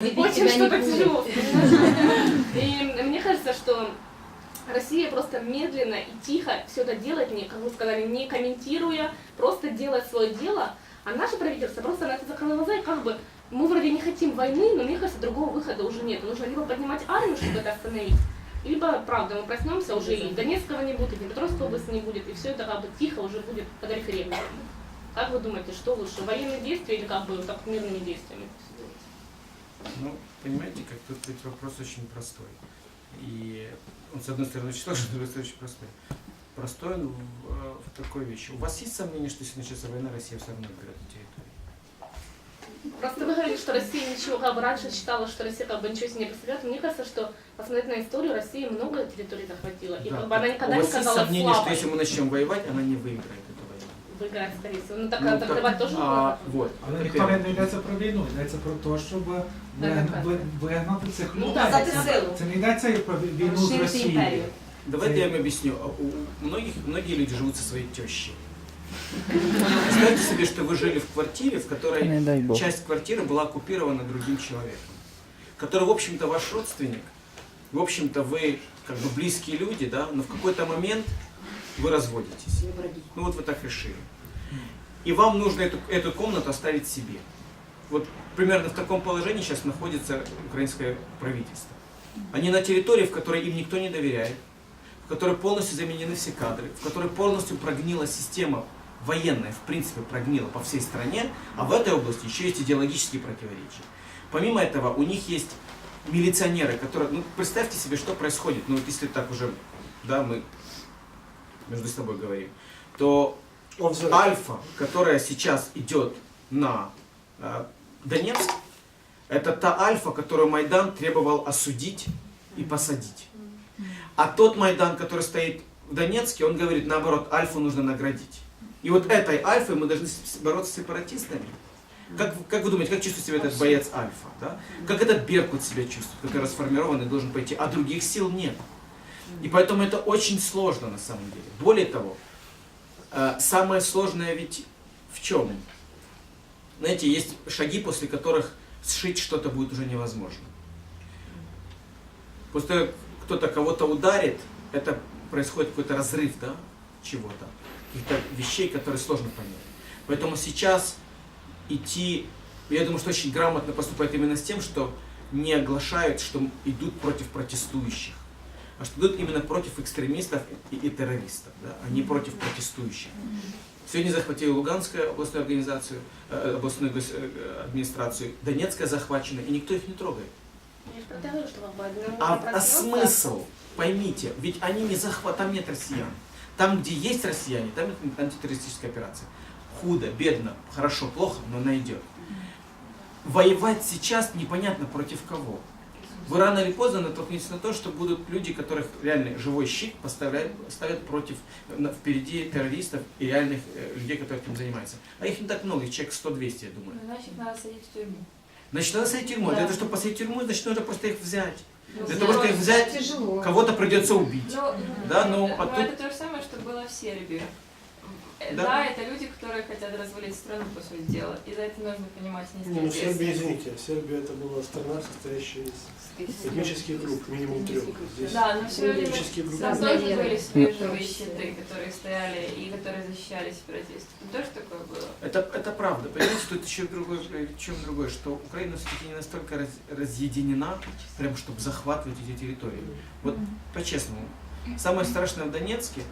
Очень что-то тяжело. И мне кажется, что Россия просто медленно и тихо все это делает, не, как вы сказали, не комментируя, просто делает свое дело, а наше правительство просто на это закрыло глаза и как бы мы вроде не хотим войны, но мне кажется, другого выхода уже нет. Нужно либо поднимать армию, чтобы это остановить, либо, правда, мы проснемся уже и Донецкого не будет, и Днепропетровской области не будет, и все это как бы тихо уже будет под референдумом. Как вы думаете, что лучше, военные действия или как бы так мирными действиями? Ну, понимаете, как тут ведь вопрос очень простой. И он, с одной стороны, очень сложный, с другой стороны, очень простой. Простой он в, э, в такой вещи. У вас есть сомнение, что если начнется война, Россия все равно отберет эту территорию? Просто вы говорили, что Россия ничего, как бы раньше считала, что Россия как бы ничего себе не представляет. Мне кажется, что посмотреть на историю, Россия много территорий захватила. И Да. как бы она никогда У не вас есть казалась что слабой. если мы начнем воевать, она не выиграет эту войну? Выиграет, скорее всего. Ну так Ну, открывать тоже а, можно. вот. Але Тепер. Вікторія не йдеться про війну, йдеться про те, щоб вигн- ви- вигнати цих Ну, людей. так, Дати це- силу. Це не йдеться і про війну з Розширити Росією. імперію. Давайте я вам объясню. У многих, многие люди живут со своей тещей. Представьте себе, что вы жили в квартире, в которой Не дай бог. часть квартиры была оккупирована другим человеком, который, в общем-то, ваш родственник, в общем-то, вы как бы близкие люди, да, но в какой-то момент вы разводитесь. Ну вот вы так решили. И вам нужно эту, эту комнату оставить себе. Вот примерно в таком положении сейчас находится украинское правительство. Они на территории, в которой им никто не доверяет, в которой полностью заменены все кадры, в которой полностью прогнила система военная, в принципе, прогнила по всей стране, а в этой области еще есть идеологические противоречия. Помимо этого, у них есть милиционеры, которые, ну, представьте себе, что происходит, ну, вот если так уже, да, мы между собой говорим, то Альфа, которая сейчас идет на э, Донецк, это та Альфа, которую Майдан требовал осудить и посадить. А тот Майдан, который стоит в Донецке, он говорит, наоборот, Альфу нужно наградить. И вот этой Альфой мы должны бороться с сепаратистами. Как, как вы думаете, как чувствует себя этот боец Альфа? Да? Как этот Беркут себя чувствует, который расформированный должен пойти, а других сил нет. И поэтому это очень сложно на самом деле. Более того, э, самое сложное ведь в чем? Знаете, есть шаги, после которых сшить что-то будет уже невозможно. После того, кто-то кого-то ударит, это происходит какой-то разрыв, да, чего-то, каких-то вещей, которые сложно понять. Поэтому сейчас идти, я думаю, что очень грамотно поступает именно с тем, что не оглашают, что идут против протестующих, а что идут именно против экстремистов и, и террористов, да, а не против протестующих. Сегодня захватили Луганскую областную организацию, э, областную гос- э, администрацию, Донецкая захвачена, и никто их не трогает. А, а смысл? Поймите, ведь они не захват, там нет россиян. Там, где есть россияне, там это антитеррористическая операция. Худо, бедно, хорошо, плохо, но она идет. Воевать сейчас непонятно против кого. Вы рано или поздно натолкнетесь на то, что будут люди, которых реально живой щит поставляют, ставят против, впереди террористов и реальных э, людей, которые этим занимаются. А их не так много, их человек 100-200, я думаю. Значит, надо садить в тюрьму. Значит, надо сойти в тюрьму. Для Да. того, чтобы посадить в тюрьму, значит, нужно просто их взять. Ну, Для того, чтобы их взять, кого-то придется убить. Ну, Да, ну, э, а ну, тут- это то же самое, что было в Сербии. Э, Да. Да. это люди, которые хотят развалить страну, по сути дела. И за это нужно понимать нести Не, ну Сербия, извините, Сербия это была страна, состоящая из этнических групп, минимум трех. Здесь Да, но все время этнические группы. там Да, тоже были живые щиты, которые стояли и которые защищали сепаратистов. Там тоже такое было. Это, это правда. Понимаете, что это еще другое, в чем другое, что Украина все-таки не настолько раз- разъединена, прям чтобы захватывать эти территории. Вот по-честному, самое страшное в Донецке,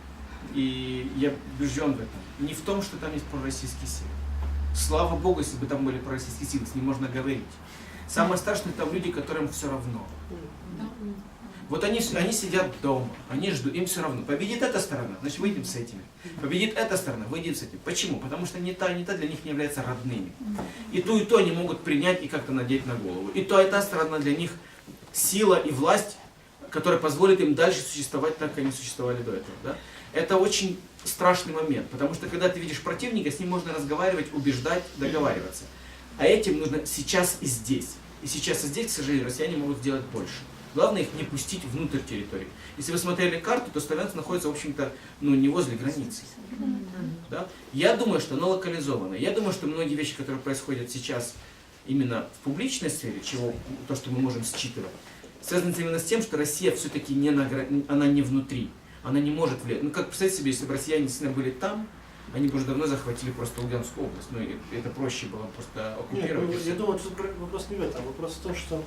и я убежден в этом, не в том, что там есть пророссийские силы. Слава Богу, если бы там были пророссийские силы, с ним можно говорить. Самое страшное там люди, которым все равно. Вот они, они сидят дома, они ждут, им все равно. Победит эта сторона, значит выйдем с этими. Победит эта сторона, выйдем с этим. Почему? Потому что ни та, ни та для них не является родными. И ту, и то они могут принять и как-то надеть на голову. И то, и та сторона для них сила и власть, которая позволит им дальше существовать так, как они существовали до этого. Да? Это очень страшный момент, потому что когда ты видишь противника, с ним можно разговаривать, убеждать, договариваться. А этим нужно сейчас и здесь. И сейчас и здесь, к сожалению, россияне могут сделать больше. Главное их не пустить внутрь территории. Если вы смотрели карту, то Славянск находится, в общем-то, ну, не возле границы. Да? Я думаю, что оно локализовано. Я думаю, что многие вещи, которые происходят сейчас именно в публичной сфере, чего, то, что мы можем считывать, связано именно с тем, что Россия все-таки не, на, она не внутри, она не может влиять. Ну, как представьте себе, если бы россияне действительно были там, они бы уже давно захватили просто Луганскую область. Ну, это проще было просто Нет, оккупировать. ну, и всё. я думаю, тут про- вопрос не в этом. Вопрос в том, что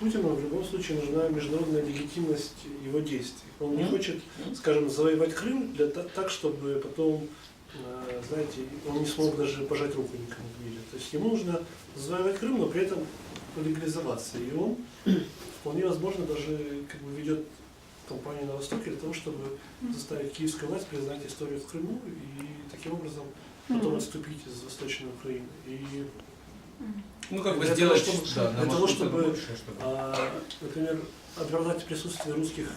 Путину в любом случае нужна международная легитимность его действий. Он не хочет, скажем, завоевать Крым для, та- так, чтобы потом, э, знаете, он не смог даже пожать руку никому в мире. То есть ему нужно завоевать Крым, но при этом легализоваться. И он вполне возможно даже как бы ведет кампанию на Востоке для того, чтобы заставить киевскую власть признать историю в Крыму и таким образом потом отступить из Восточной Украины. И Ну, как бы Для сделать, того, чтобы- да, для того, чтобы, больше, чтобы- А, например, оправдать присутствие русских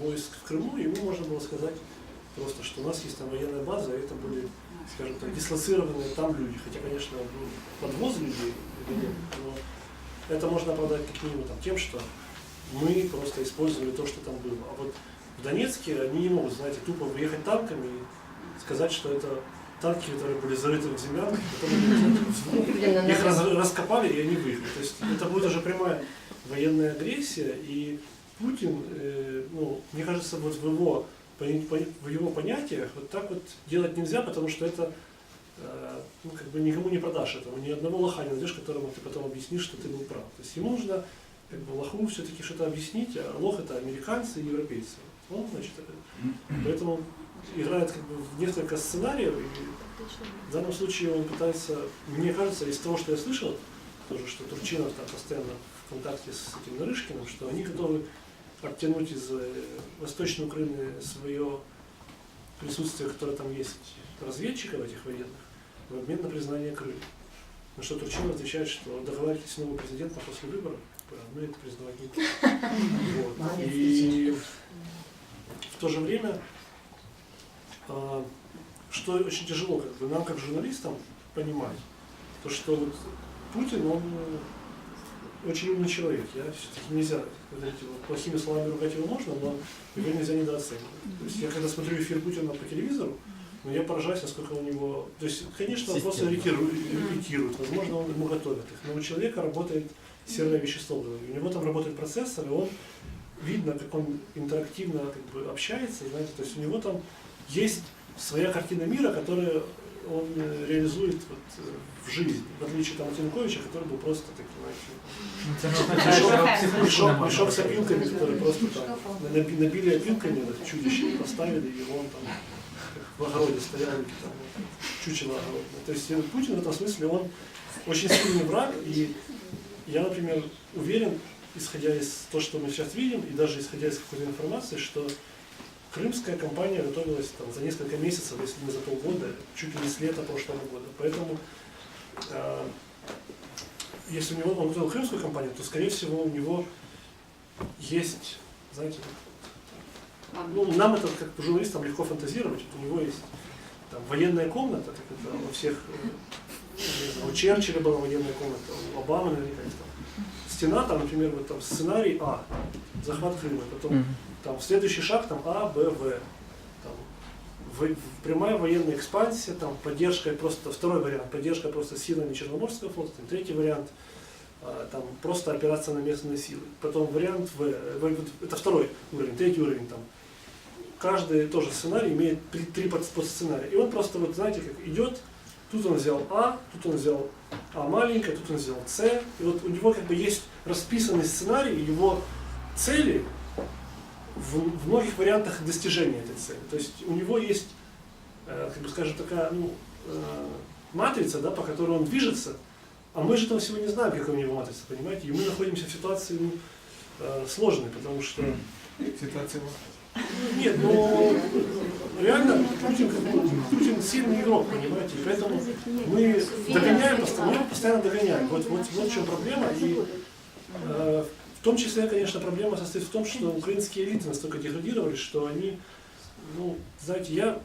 войск в Крыму, ему можно было сказать просто, что у нас есть там военная база, и это были, скажем так, дислоцированные там люди. Хотя, конечно, ну, подвоз людей, но это можно оправдать как минимум там, тем, что мы просто использовали то, что там было. А вот в Донецке они не могут, знаете, тупо выехать танками и сказать, что это танки, которые были зарыты в землянках, потом они их раз- раскопали и они выехали. То есть это будет уже прямая военная агрессия, и Путин, э, ну, мне кажется, вот в его, в его понятиях вот так вот делать нельзя, потому что это э, ну, как бы никому не продашь этого, ни одного лоха не найдешь, которому ты потом объяснишь, что ты был прав. То есть ему нужно как бы лоху все-таки что-то объяснить, а лох это американцы и европейцы. Он, значит, э, поэтому играет как бы в несколько сценариев, и в данном случае он пытается, мне кажется, из того, что я слышал, тоже, что Турчинов там постоянно в контакте с этим Нарышкиным, что они готовы оттянуть из э, Восточной Украины свое присутствие, которое там есть, разведчиков этих военных, в обмен на признание Крыма. На что Турчинов отвечает, что договаривайтесь с новым президентом после выборов, мы это будем. Вот. И в то же время а, что очень тяжело как бы, нам, как журналистам, понимать, то, что вот Путин, он очень умный человек. Я все-таки нельзя, говорить его, плохими словами ругать его можно, но его нельзя недооценивать. То есть я когда смотрю эфир Путина по телевизору, ну, я поражаюсь, насколько у него... То есть, конечно, вопросы Система. репетируют, репетируют, возможно, он ему готовит их, но у человека работает серое вещество. У него там работает процессор, и он видно, как он интерактивно как бы, общается, знаете, то есть у него там есть своя картина мира, которую он э, реализует вот, э, в жизни, в отличие там, от Януковича, который был просто таким, знаете, Ну, мешок, мешок с опилками, который просто там наби- набили опилками это чудище поставили, и он там в огороде стоял, и там чучело огородное. То есть э, Путин в этом смысле, он очень сильный враг, и я, например, уверен, исходя из того, что мы сейчас видим, и даже исходя из какой-то информации, что крымская кампания готовилась там, за несколько месяцев, если не за полгода, чуть ли не с лета прошлого года. Поэтому, э, если у него он готовил крымскую кампанию, то, скорее всего, у него есть, знаете, ну, нам это как журналистам легко фантазировать. У него есть там, военная комната, как это у всех, э, у Черчилля была военная комната, у Обамы наверняка есть там. Стена, там, например, вот там сценарий А, захват Крыма, потом там следующий шаг там А, Б, В. Там, в- прямая военная экспансия, там поддержка просто, второй вариант, поддержка просто силами Черноморского флота, там, третий вариант, а, там просто операция на местные силы. Потом вариант В, это второй уровень, третий уровень там. Каждый тоже сценарий имеет три, три под- подсценария. И он просто, вот знаете, как идет, тут он взял А, тут он взял А маленькое, тут он взял С. И вот у него как бы есть расписанный сценарий его цели в, в многих вариантах достижения этой цели. То есть у него есть, э, как бы скажем, такая ну, э, матрица, да, по которой он движется, а мы же этого всего не знаем, какая у него матрица, понимаете? И мы находимся в ситуации ну, э, сложной, потому что Ситуация нет, ну реально Путин, Путин сильный игрок, понимаете, поэтому мы догоняем постоянно, постоянно догоняем. Вот, вот, вот в чем проблема. И э, в том числе, конечно, проблема состоит в том, что украинские элиты настолько деградировали, что они, ну, знаете, я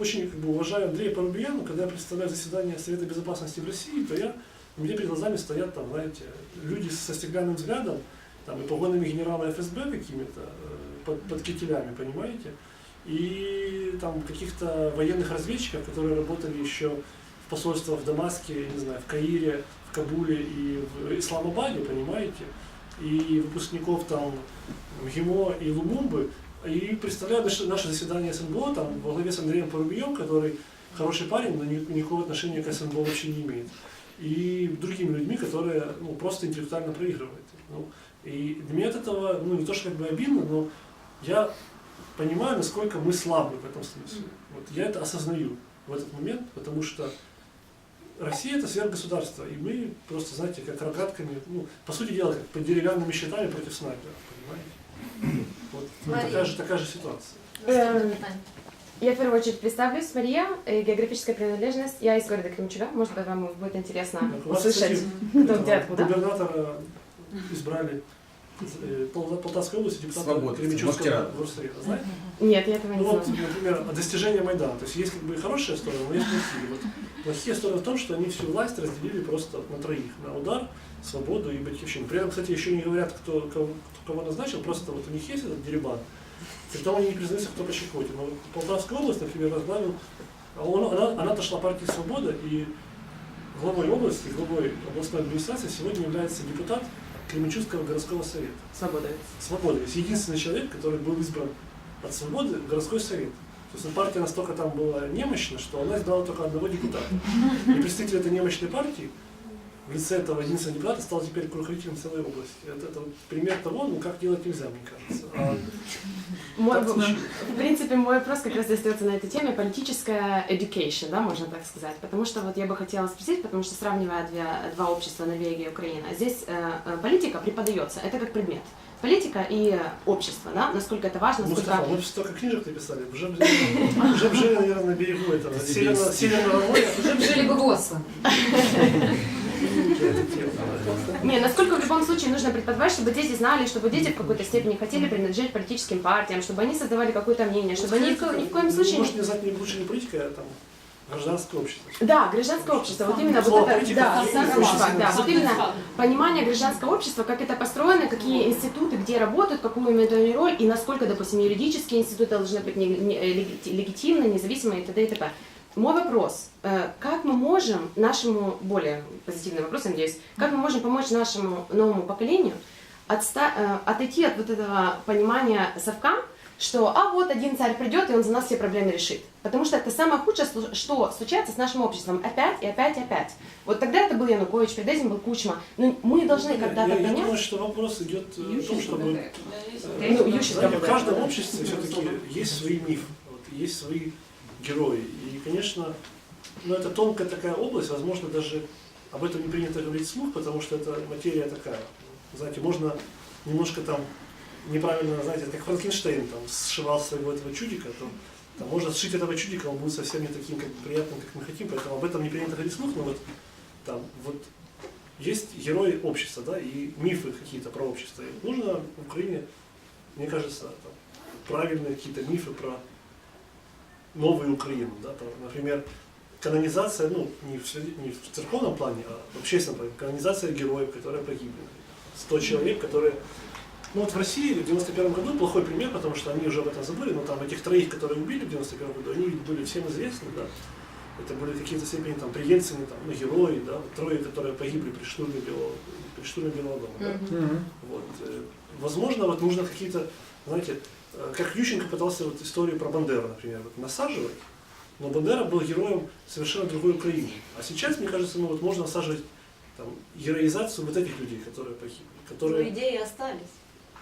очень как бы, уважаю Андрея Парубияна, когда я представляю заседание Совета Безопасности в России, то я, у меня перед глазами стоят там, знаете, люди со стеклянным взглядом, там, и погонами генерала ФСБ какими-то, э, под, под кителями, понимаете? И там каких-то военных разведчиков, которые работали еще в посольствах в Дамаске, не знаю, в Каире, в Кабуле и в Исламабаде, понимаете, и выпускников там МГИМО и Лумумбы, и представляю наше, наше заседание СНБО там во главе с Андреем Порубием, который хороший парень, но ни- никакого отношения к СНБО вообще не имеет. И другими людьми, которые ну, просто интеллектуально проигрывают. Ну, и для меня от этого, ну не то что как бы обидно, но я понимаю, насколько мы слабы в этом смысле. Вот я это осознаю в этот момент, потому что Россия это сверхгосударство, и мы просто, знаете, как рогатками, ну, по сути дела, как под деревянными щитами против снайпера, понимаете? Вот ну, такая же, такая же ситуация. Эм. Я в первую очередь представлюсь, Мария, э, географическая принадлежность. Я из города Кремчуга, может быть, вам будет интересно Так, у вас, услышать, кстати, кто где откуда. Губернатора избрали Полтавской области депутата Свободы, Кременчугского Махтера. горсовета, знаете? Нет, я этого не Ну вот, знала. например, достижение Майдана. То есть есть как бы и хорошая сторона, но есть плохие. Вот плохие стороны в том, что они всю власть разделили просто на троих. На удар, свободу и батьковщину. При этом, кстати, еще не говорят, кто, кого, кого назначил, просто вот у них есть этот дерибан. При том они не признаются, кто по щекоте. Но Полтавская область, например, возглавил, а он, она, она отошла партии «Свобода», и главой области, главой областной администрации сегодня является депутат Кременчугского городского совета. То есть единственный человек, который был избран от Свободы в городской совет. То есть партия настолько там была немощна, что она избрала только одного депутата. И представитель этой немощной партии в лице этого единственного депутата стал теперь руководителем целой области. Это, это пример того, ну как делать нельзя, мне кажется. А Мой, в принципе, мой вопрос как раз остается на этой теме политическая education, да, можно так сказать. Потому что вот я бы хотела спросить, потому что сравнивая две, два общества, Норвегия и Украина, здесь э, э, политика преподается, это как предмет. Политика и общество, да, насколько это важно, насколько... Мустафа, вы столько книжек написали, уже бы, уже бы жили, наверное, на берегу этого северного, моря. Уже жили бы. Не, насколько в любом случае нужно преподавать, чтобы дети знали, чтобы дети в какой-то степени хотели принадлежать политическим партиям, чтобы они создавали какое-то мнение, чтобы они ни в коем случае... Может, не- знать не лучше не политика, а там гражданское общество. Да, гражданское общество, вот именно Слово вот это, да, сильно да, вот именно понимание гражданского общества, как это построено, какие институты, где работают, какую имеют они роль, и насколько, допустим, юридические институты должны быть э, леги- легитимны, независимы и т.д. и т.п. Мой вопрос, э, как мы можем нашему, более позитивный вопрос, я надеюсь, как мы можем помочь нашему новому поколению отста- э, отойти от вот этого понимания совка, что а вот один царь придет, и он за нас все проблемы решит. Потому что это самое худшее, что случается с нашим обществом. Опять и опять и опять. Вот тогда это был Янукович, перед этим был Кучма. Но мы должны Я, когда-то я думаю, понять. что вопрос идет э, в том, чтобы э, Ну, Ющенко в каждом обществе все-таки есть свои мифы, вот, есть свои герои. И, конечно, ну, это тонкая такая область, возможно, даже об этом не принято говорить вслух, потому что это материя такая. Знаете, можно немножко там неправильно, знаете, как Франкенштейн там сшивал своего этого чудика, то там можно сшить этого чудика, он будет совсем не таким как, приятным, как мы хотим, поэтому об этом не принято говорить вслух, но вот там вот есть герои общества, да, и мифы какие-то про общество. И нужно в Украине, мне кажется, там, правильные какие-то мифы про новую Украину, да, там, например, канонизация, ну, не в, не в церковном плане, а в общественном плане, канонизация героев, которые погибли. 100 человек, которые... Ну вот в России в 91 году плохой пример, потому что они уже об этом забыли, но там этих троих, которые убили в 91 году, они были всем известны, да. Это были какие-то степени там преемственные, там, ну, герои, да, трое, которые погибли при штурме Белого, при штурме Белого дома. да. Вот. Возможно, вот нужно какие-то, знаете, э, как Ющенко пытался вот историю про Бандеру, например, вот насаживать, но Бандера был героем совершенно другой Украины. А сейчас, мне кажется, ну вот можно насаживать там, героизацию вот этих людей, которые погибли, Но которые... идеи остались.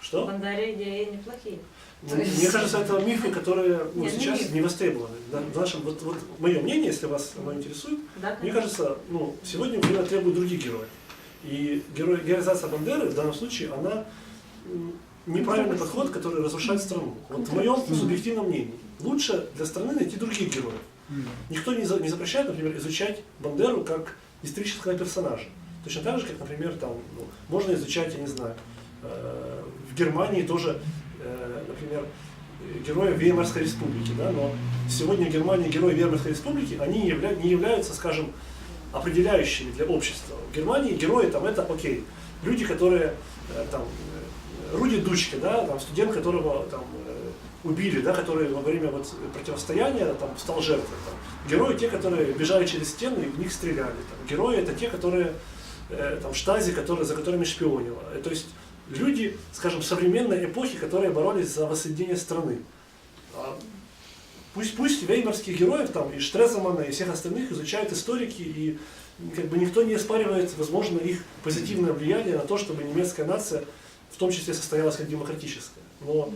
Что? Бандаре идеи неплохие. Ну, Мне кажется, это мифы, которые ну, Нет, не сейчас мифы. не востребованы. Да, в нашем, вот, вот мое мнение, если вас оно интересует, Да, мне кажется, ну, сегодня Украина требует других героев. И герой, героизация Бандеры в данном случае, она неправильный подход, который разрушает страну. Вот в моем субъективном мнении. Лучше для страны найти других героев. Никто не, за- не запрещает, например, изучать Бандеру как исторического персонажа. Точно так же, как, например, там, ну, можно изучать, я не знаю, э, в Германии тоже, э, например, героев Веймарской республики, да, но сегодня в Германии герои Веймарской республики, они явля- не являются, скажем, определяющими для общества. В Германии герои там это окей. Люди, которые э, там Руди Дучке, да, там студент, которого там э, убили, да, который во время вот противостояния там стал жертвой. Там. Герои те, которые бежали через стены и в них стреляли. Там. Герои это те, которые э, там, штази, которые, за которыми шпионила. Э, То есть люди, скажем, современной эпохи, которые боролись за воссоединение страны. А Пусть, пусть веймарских героев там, и Штреземана, и всех остальных изучают историки, и как бы никто не оспаривает, возможно, их позитивное влияние на то, чтобы немецкая нация в том числе состоялась как демократическая. Но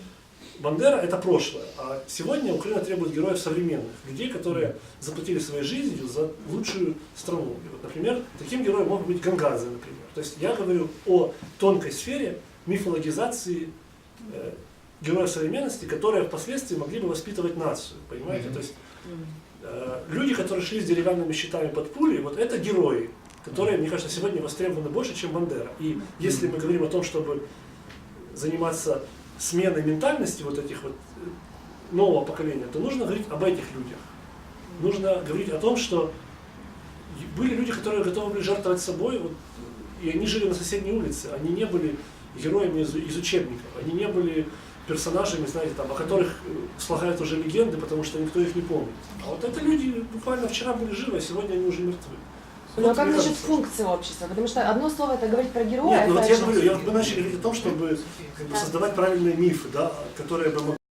Бандера – это прошлое, а сегодня Украина требует героев современных, людей, которые заплатили своей жизнью за лучшую страну. И вот, например, таким героем мог быть Гангадзе, например. То есть я говорю о тонкой сфере мифологизации э, героев современности, которые впоследствии могли бы воспитывать нацию, понимаете? То есть э, люди, которые шли с деревянными щитами под пули, вот это герои, которые, мне кажется, сегодня востребованы больше, чем Бандера. И если мы говорим о том, чтобы заниматься сменой ментальности вот этих вот э, нового поколения, то нужно говорить об этих людях. Нужно говорить о том, что были люди, которые готовы были жертвовать собой, вот, и они жили на соседней улице, они не были героями из, из учебников, они не были персонажами, знаете, там, о которых э, слагают уже легенды, потому что никто их не помнит. А вот это люди буквально вчера были живы, а сегодня они уже мертвы. Ну а как насчет функции общества? Потому что одно слово это говорить про героя, Нет, ну вот я говорю, я, вот мы начали говорить о том, чтобы как бы, создавать правильные мифы, да, которые бы